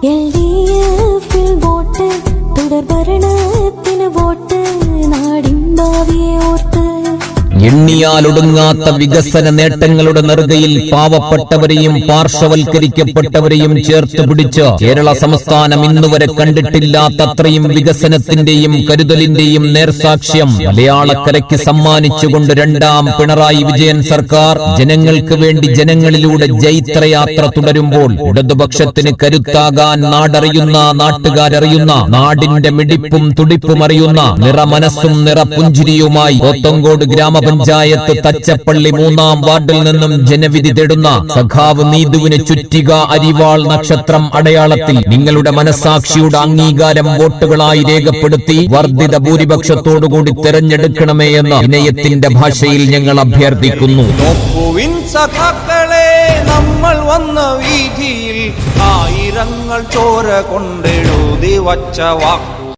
夜里 എണ്ണിയാലൊടുങ്ങാത്ത വികസന നേട്ടങ്ങളുടെ നെറുകയിൽ പാവപ്പെട്ടവരെയും പാർശ്വവൽക്കരിക്കപ്പെട്ടവരെയും ചേർത്ത് പിടിച്ച് കേരള സംസ്ഥാനം ഇന്നുവരെ കണ്ടിട്ടില്ലാത്തത്രയും വികസനത്തിന്റെയും കരുതലിന്റെയും നേർസാക്ഷ്യം മലയാളക്കരയ്ക്ക് സമ്മാനിച്ചുകൊണ്ട് രണ്ടാം പിണറായി വിജയൻ സർക്കാർ ജനങ്ങൾക്ക് വേണ്ടി ജനങ്ങളിലൂടെ ജൈത്രയാത്ര തുടരുമ്പോൾ ഇടതുപക്ഷത്തിന് കരുത്താകാൻ നാടറിയുന്ന നാട്ടുകാരറിയുന്ന നാടിന്റെ മിടിപ്പും തുടിപ്പും അറിയുന്ന നിറമനസ്സും നിറപുഞ്ചിരിയുമായി പോത്തങ്കോട് ഗ്രാമപഞ്ചായത്ത് തച്ചപ്പള്ളി മൂന്നാം വാർഡിൽ നിന്നും ജനവിധി തേടുന്ന സഖാവ് നീതുവിന് ചുറ്റിക അരിവാൾ നക്ഷത്രം അടയാളത്തിൽ നിങ്ങളുടെ മനസാക്ഷിയുടെ അംഗീകാരം വോട്ടുകളായി രേഖപ്പെടുത്തി വർദ്ധിത ഭൂരിപക്ഷത്തോടുകൂടി തെരഞ്ഞെടുക്കണമേ എന്ന വിനയത്തിന്റെ ഭാഷയിൽ ഞങ്ങൾ അഭ്യർത്ഥിക്കുന്നു. നമ്മൾ വന്ന വീതിയിൽ ആയിരങ്ങൾ ചോര കൊണ്ടെഴുതി വച്ച വാക്കുകൾ